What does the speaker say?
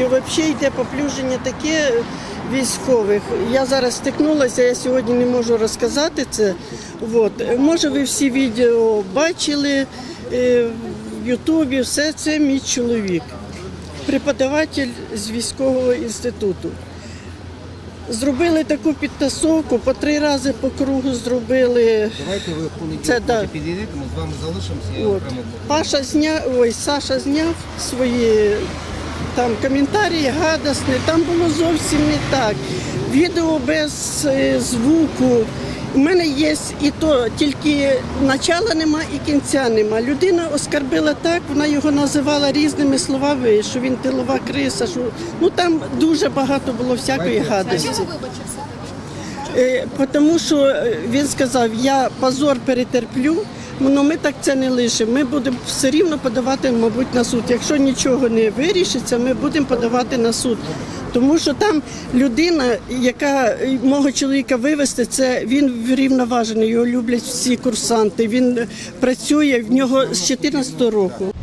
І взагалі йде поплюження таке військових. Я зараз стикнулася, я сьогодні не можу розказати це. От. Може, ви всі відео бачили е, в Ютубі, все це мій чоловік, преподаватель з військового інституту. Зробили таку підтасовку, по три рази по кругу зробили. Давайте ви в понеділок Це да. підійдете, ми з вами залишимося. От. Паша зняв, ой, Саша зняв свої там коментарі гадосні, там було зовсім не так. Відео без е, звуку. У мене є і то, тільки начала нема і кінця нема. Людина оскарбила так, вона його називала різними словами, що він тилова криса, що ну там дуже багато було всякої гадості. Е, Тому що е, він сказав, я позор перетерплю, але ми так це не лишимо. Ми будемо все рівно подавати, мабуть, на суд. Якщо нічого не вирішиться, ми будемо подавати на суд. Тому що там людина, яка е, мого чоловіка вивезти, це він врівноважений, його люблять всі курсанти. Він працює в нього з 14 року.